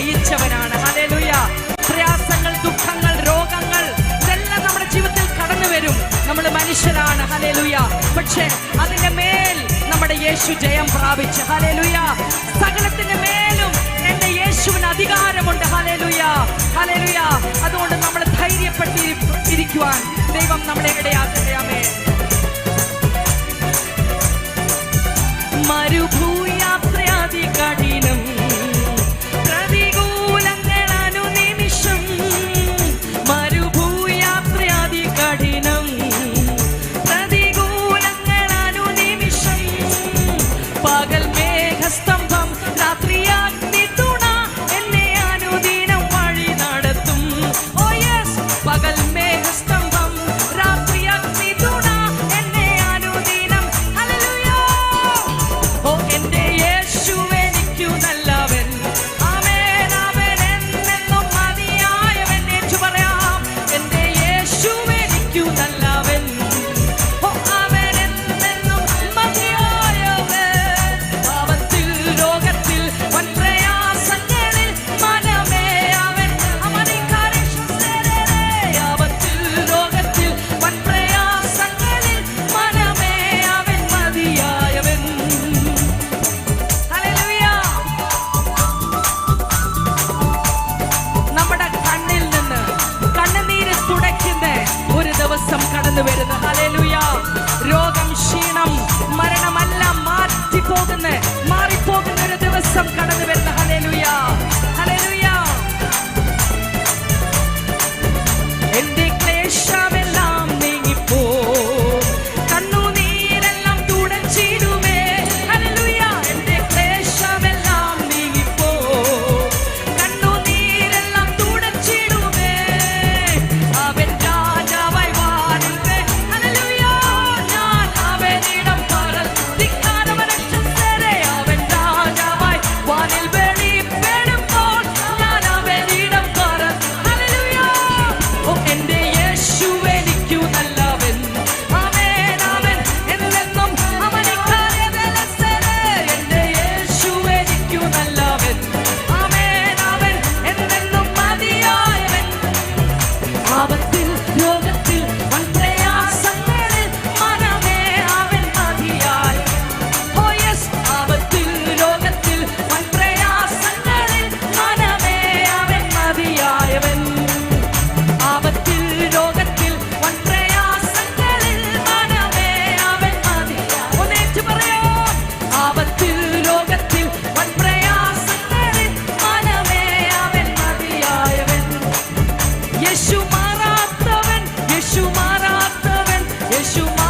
ജയിച്ചവനാണ്. പ്രയാസങ്ങൾ ദുഃഖങ്ങൾ രോഗങ്ങൾ ഇതെല്ലാം നമ്മുടെ ജീവിതത്തിൽ കടന്നു വരും. നമ്മൾ മനുഷ്യരാണ്. ഹലേലുയ പക്ഷേ അതിന്റെ മേൽ നമ്മുടെ യേശു ജയം പ്രാപിച്ച്. ഹലേലുയ സകലത്തിന്റെ മേലും എന്റെ യേശുവിന് അധികാരമുണ്ട്. ഹലേലുയ ഹലേലുയ അതുകൊണ്ട് നമ്മൾ ധൈര്യപ്പെട്ട് ഇരിക്കുവാൻ ദൈവം നമ്മുടെ ഇടയാക്കട്ടെ. അമേ മരുഭൂ മാറാത്തവൻ യേശു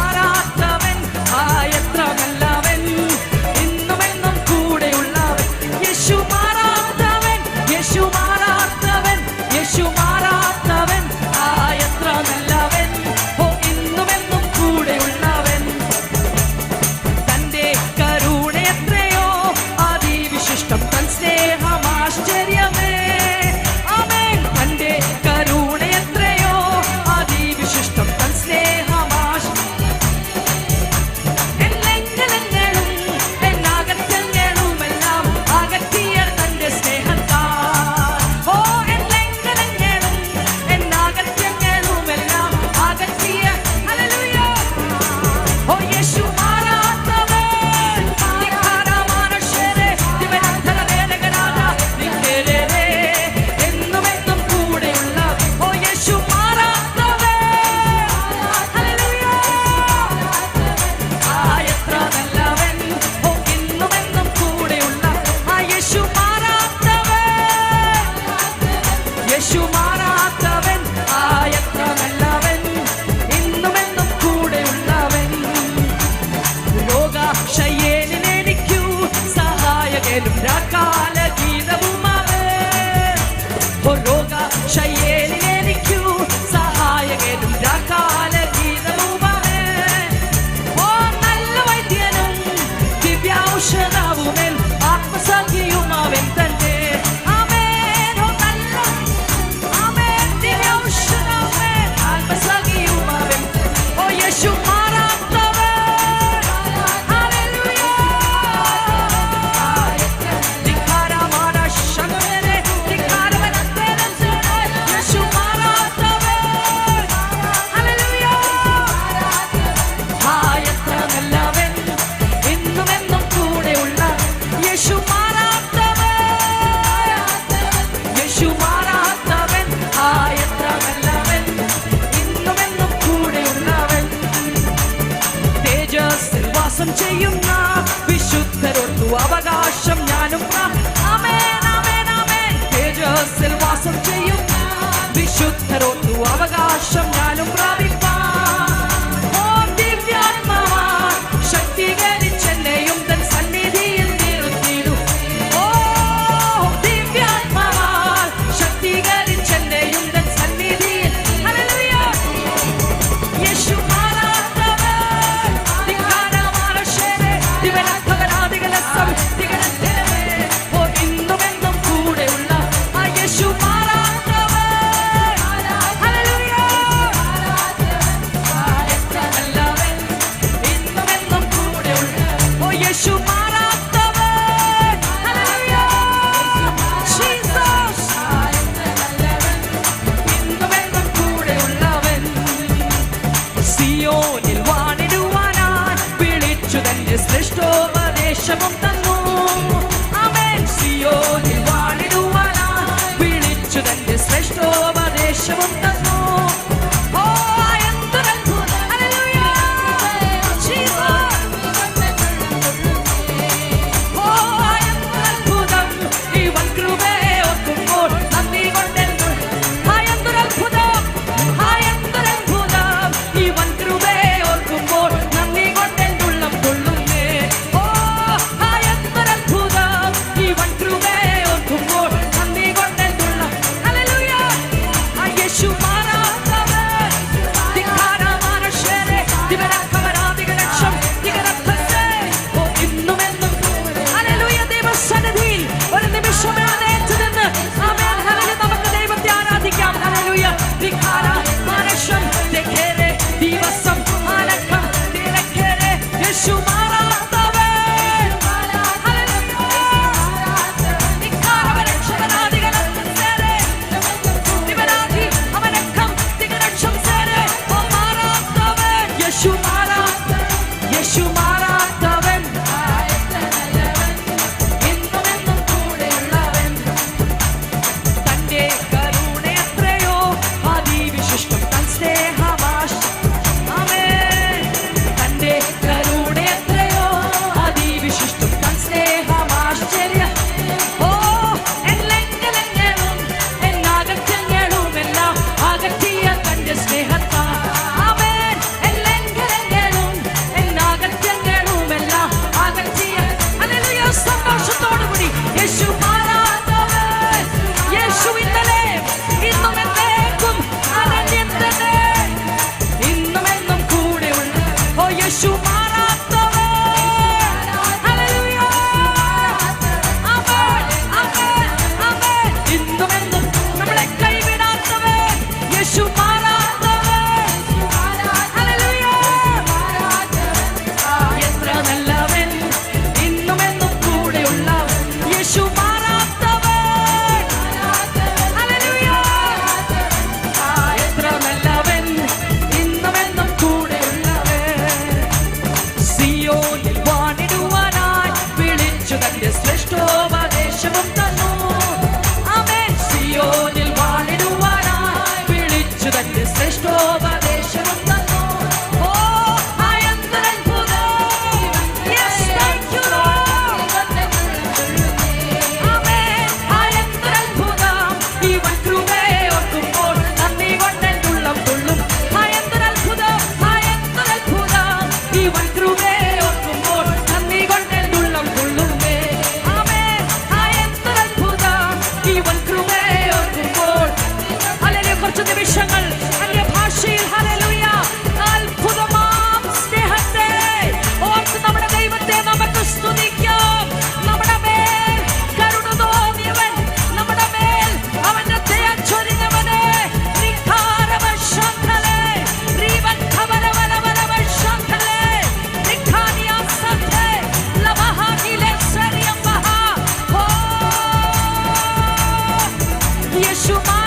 വിശുദ്ധരൊത്തു അവകാശം ഞാനും Yeshua.